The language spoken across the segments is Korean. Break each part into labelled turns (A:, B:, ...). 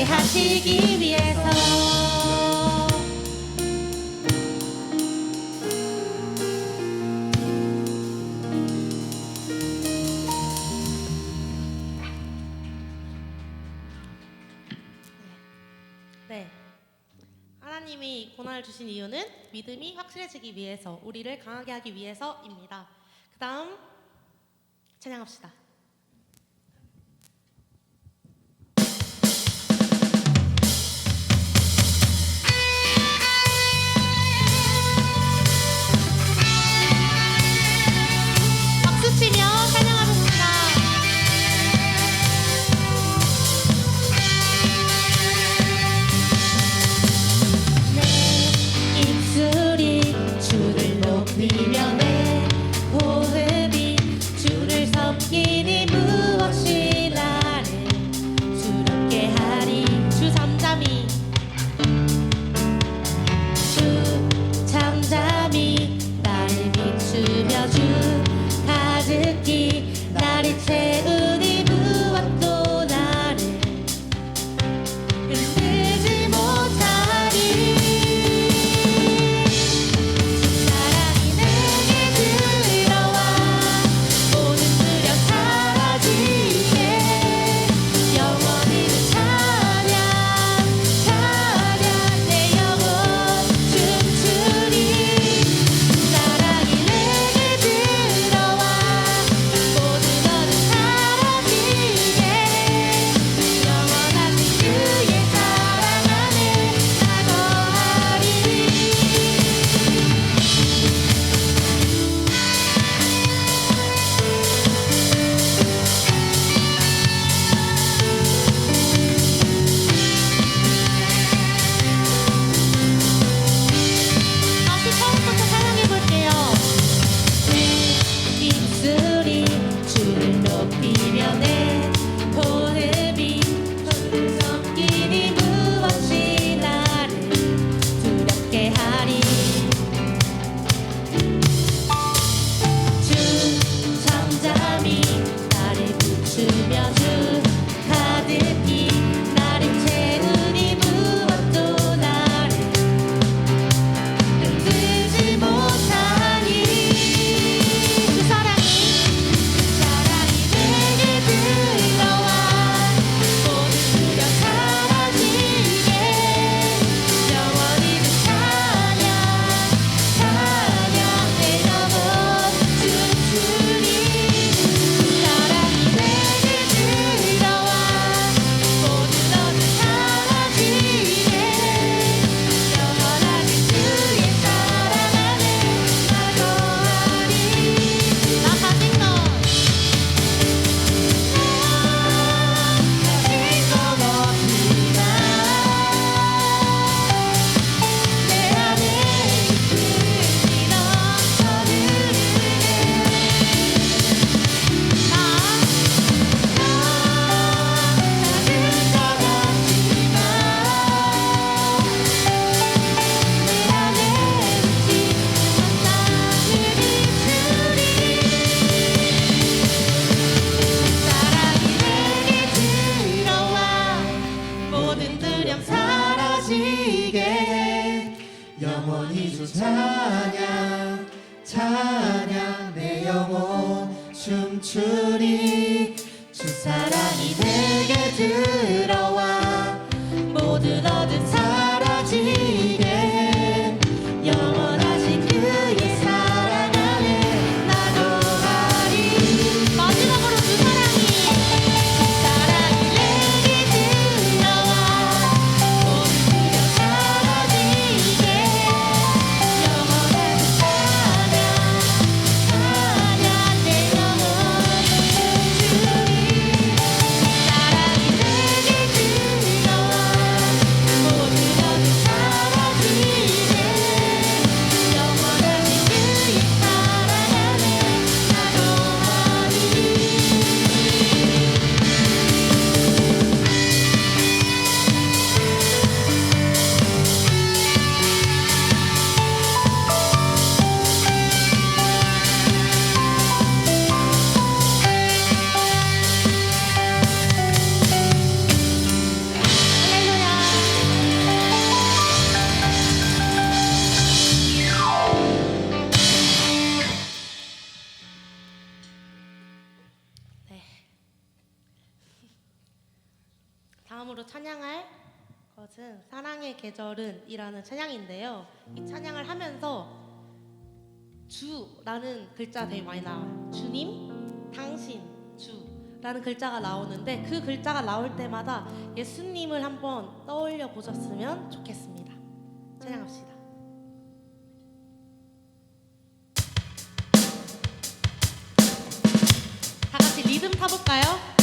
A: 함께 하시기 위해서 네. 네. 하나님이 고난을 주신 이유는 믿음이 확실해지기 위해서 우리를 강하게 하기 위해서입니다. 그 다음 찬양합시다. 전념 사라지게. 영원히 주 찬양 찬양 내 영혼 춤추리. 주
B: 사랑이 내게 들
A: 찬양할 것은 사랑의 계절은 이라는 찬양인데요. 이 찬양을 하면서 주라는 글자 되게 많이 나와요. 주님, 당신, 주라는 글자가 나오는데 그 글자가 나올 때마다 예수님을 한번 떠올려 보셨으면 좋겠습니다. 찬양합시다. 다 같이 리듬 타볼까요?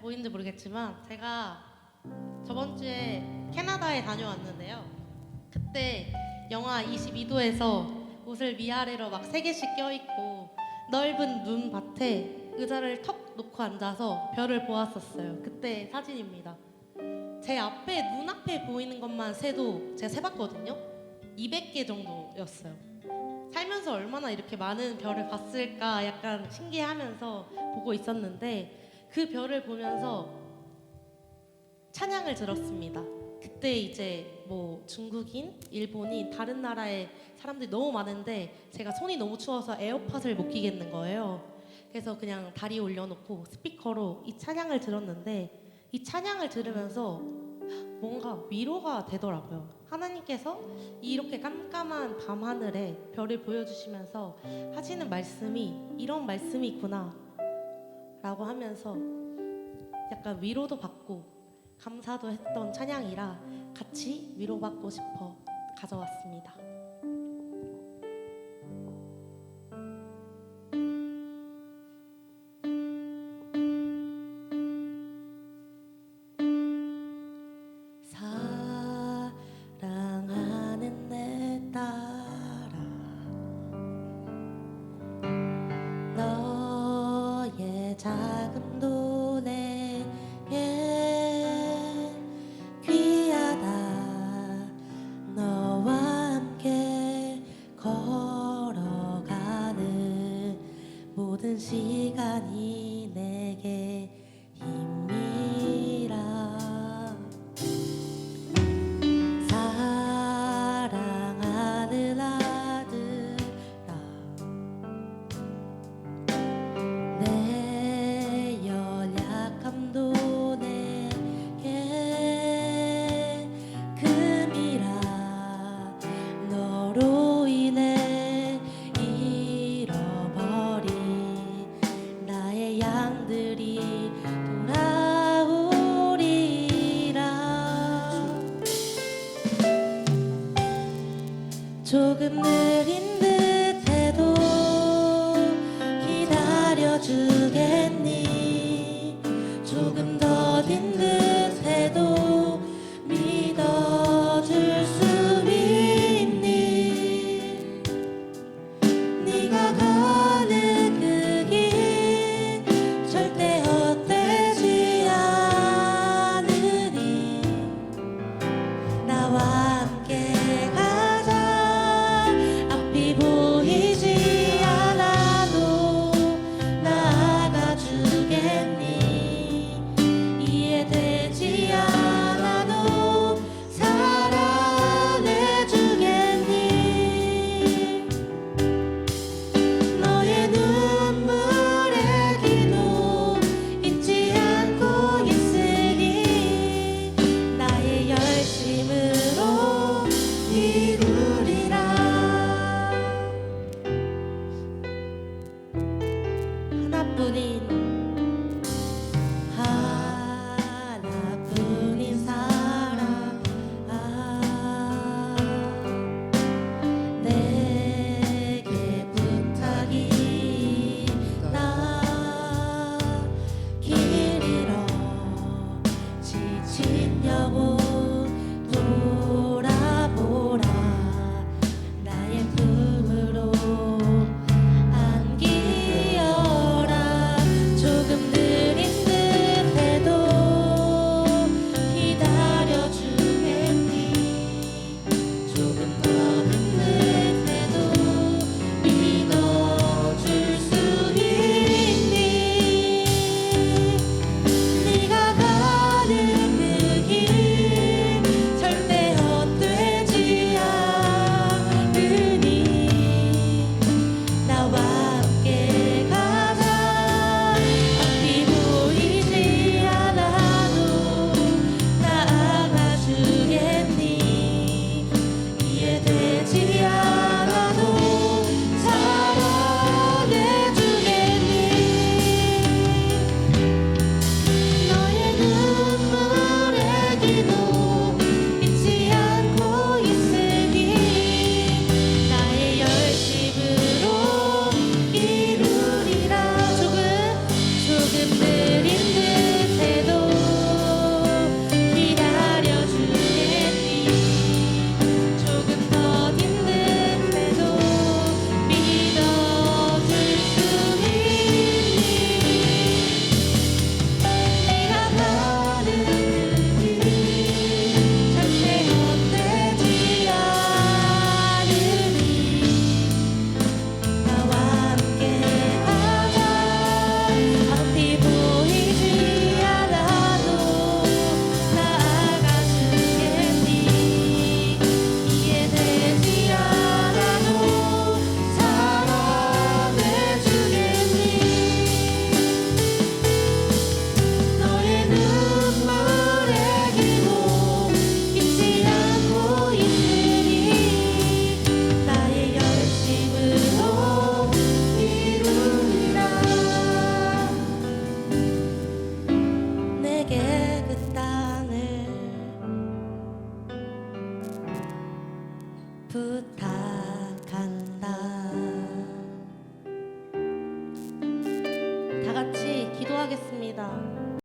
A: 보이는지 모르겠지만 제가 저번 주에 캐나다에 다녀왔는데요. 그때 영하 22도에서 옷을 위아래로 막 세 개씩 껴입고 넓은 눈밭에 의자를 턱 놓고 앉아서 별을 보았었어요. 그때 사진입니다. 제 앞에 눈앞에 보이는 것만 세도 제가 세봤거든요. 200개 정도였어요. 살면서 얼마나 이렇게 많은 별을 봤을까 약간 신기해하면서 보고 있었는데 그 별을 보면서 찬양을 들었습니다. 그때 이제 뭐 중국인, 일본인, 다른 나라의 사람들이 너무 많은데 제가 손이 너무 추워서 에어팟을 못 끼겠는 거예요. 그래서 그냥 다리 올려놓고 스피커로 이 찬양을 들었는데 이 찬양을 들으면서 뭔가 위로가 되더라고요. 하나님께서 이렇게 깜깜한 밤하늘에 별을 보여주시면서 하시는 말씀이 이런 말씀이구나 라고 하면서 약간 위로도 받고 감사도 했던 찬양이라 같이 위로받고 싶어 가져왔습니다.